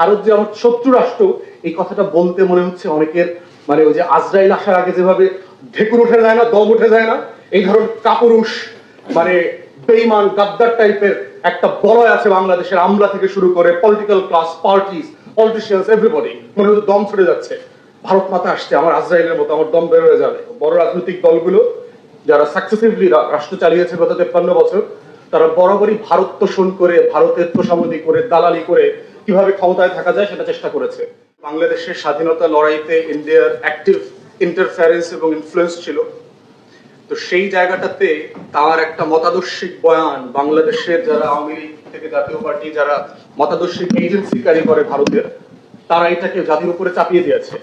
ভারত যে আমার শত্রু রাষ্ট্র, এই কথাটা বলতে মনে হচ্ছে অনেকের। মানে ওই যে আজরাইল আসার আগে যেভাবে ঢেকুর উঠে যায় না, দম উঠে যায় না, এই ধরনের কাপুরুষ মানে বেইমান, গাদ্দার টাইপের একটা বলয় আছে বাংলাদেশের আমলা থেকে শুরু করে political class parties politicians everybody মনে হচ্ছে দম ছুটে যাচ্ছে। ভারত মাতা আসছে, আমার আজরাইলের মতো আমার দম বের হয়ে যাবে। বড় রাজনৈতিক দলগুলো যারা সাকসেসিভলি রাষ্ট্র চালিয়েছে গত তেপ্পান্ন বছর, তারা বরাবরই ভারত তোষণ করে, ভারতের তোষামদি করে, দালালি করে কীভাবে ক্ষমতায় থাকা যায় সেটা চেষ্টা করেছে। বাংলাদেশের স্বাধীনতা লড়াইতে ইন্ডিয়ার অ্যাক্টিভ ইন্টারফারেন্স এবং ইনফ্লুয়েন্স ছিল। তো সেই জায়গাটাতে তার একটা মতাদর্শিক বয়ান বাংলাদেশের যারা আওয়ামী লীগ থেকে জাতীয় পার্টি, যারা মতাদর্শিক এজেন্সি কারি করে ভারতের তারা এটাকে জাতির উপরে চাপিয়ে দিয়েছে।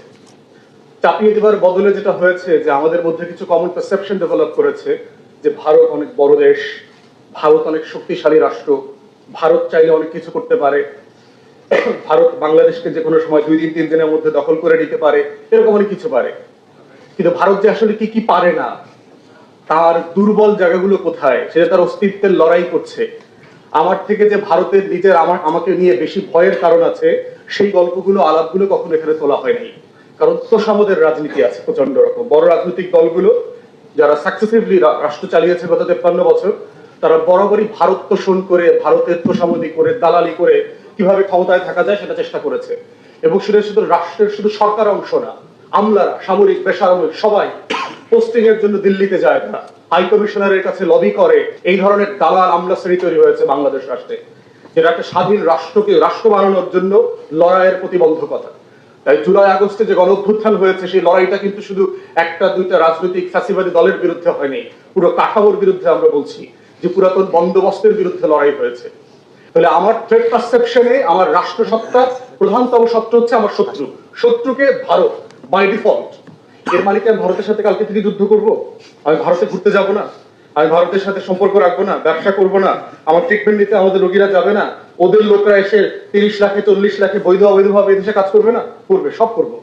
চাপিয়ে দেওয়ার বদলে যেটা হয়েছে যে আমাদের মধ্যে কিছু কমন পারসেপশন ডেভেলপ করেছে যে ভারত অনেক বড় দেশ, ভারত অনেক শক্তিশালী রাষ্ট্র, ভারত চাইলে অনেক কিছু করতে পারে। ভারত বাংলাদেশকে যে কোনো সময় দুই দিন, তিন দিনের মধ্যে দখল করে নিতে পারে, এরকম অনেক কিছু পারে। কিন্তু ভারত যে আসলে কি কি পারে না, তার দুর্বল জায়গাগুলো কোথায়, সেটা তার অস্তিত্বের লড়াই করছে। আমার থেকে যে ভারতের নিজের আমার, আমাকে নিয়ে বেশি ভয়ের কারণ আছে, সেই গল্পগুলো, আলাপগুলো কখনো এখানে তোলা হয়নি কারণ তোষামদের রাজনীতি আছে প্রচণ্ড রকম। বড় রাজনৈতিক দলগুলো, যারা সাকসেসিভলি রাষ্ট্র চালিয়েছে গত তেপ্পান্ন বছর, তারা বরাবরই ভারত তোষণ করে, ভারতের তোষামদি করে, দালালি করে কীভাবে ক্ষমতায় থাকা যায় সেটা চেষ্টা করেছে। এবং সেটা শুধু রাষ্ট্রের শুধু সরকার অংশ না, আমলারা, সামরিক, বেসামরিক, সবাই পোস্টিং এর জন্য দিল্লিতে যায় না। হাই কমিশনারের কাছে লবি করে। এই ধরনের দালাল আমলা শ্রেণি তৈরি হয়েছে বাংলাদেশ রাষ্ট্রে, যেটা একটা স্বাধীন রাষ্ট্রকে, রাষ্ট্র বানানোর জন্য লড়াইয়ের প্রতিবন্ধকতা। তাই জুলাই আগস্টে যে গণ হয়েছে, সেই লড়াইটা কিন্তু শুধু একটা, দুইটা রাজনৈতিক ফ্যাসিবাদী দলের বিরুদ্ধে হয়নি। পুরো কাঠামোর বিরুদ্ধে আমরা বলছি যে পুরাতন বন্দোবস্তের বিরুদ্ধে লড়াই হয়েছে। তাহলে আমার থ্রেড পারসেপশনে আমার রাষ্ট্রসত্তার প্রধানতম শত্রু হচ্ছে আমার শত্রু। শত্রুকে ভারত বাই ডিফল্ট এর মানে কি আমি ভারতের সাথে কালকে থেকে যুদ্ধ করব? আমি ভারতে ঘুরতে যাব না। আমি ভারতের সাথে সম্পর্ক রাখব না, ব্যবসা করব না। আমার ট্রিটমেন্ট নিতে আমাদের রোগীরা যাবে না। ওদের লোকরা এসে তিরিশ লাখে, চল্লিশ লাখে বৈধ, অবৈধভাবে এদেশে কাজ করবে না? করবে, সব করব।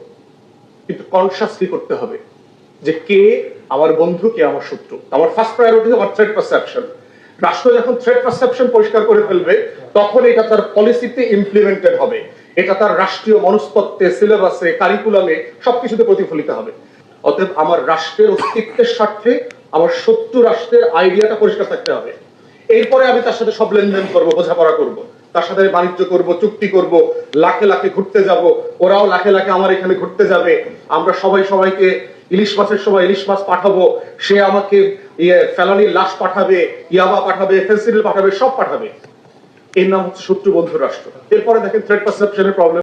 কিন্তু কনসাসলি করতে হবে? যে কে আমার বন্ধু, কে আমার শত্রু? আমার ফার্স্ট প্রায়োরিটি আমার থ্রেড পারসেপশন রাষ্ট্র যখন থ্রেড পারসেপশন পরিষ্কার করে ফেলবে, তখন এটা তার পলিসিতে ইমপ্লিমেন্টেড হবে। এটা তার রাষ্ট্রীয় মনস্তত্ত্বে সিলেবাসে কারিকুলামে সবকিছুতে প্রতিফলিত হবে। অতএব আমার রাষ্ট্রের অস্তিত্বের স্বার্থে আমার শত্রু রাষ্ট্রের আইডিয়াটা পরিষ্কার থাকতে হবে। এরপরে আমি তার সাথে সব লেনদেন করব, বোঝাপড়া করব। তার সাথে বাণিজ্য করব, চুক্তি করব, লাখে লাখে ঘুরতে যাব। ওরাও লাখে লাখে আমার এখানে ঘুরতে যাবে। আমরা সবাই সবাইকে ইলিশ মাছের সময় ইলিশ মাছ পাঠাবো, সে আমাকে ইয়ে ফেলানির লাশ পাঠাবে, ইয়াবা পাঠাবে ফেন্সিডিল পাঠাবে, সব পাঠাবে। এর নাম হচ্ছে শত্রু বন্ধু রাষ্ট্র। এরপরে দেখেন থ্রেড পারসেপশনের প্রবলেম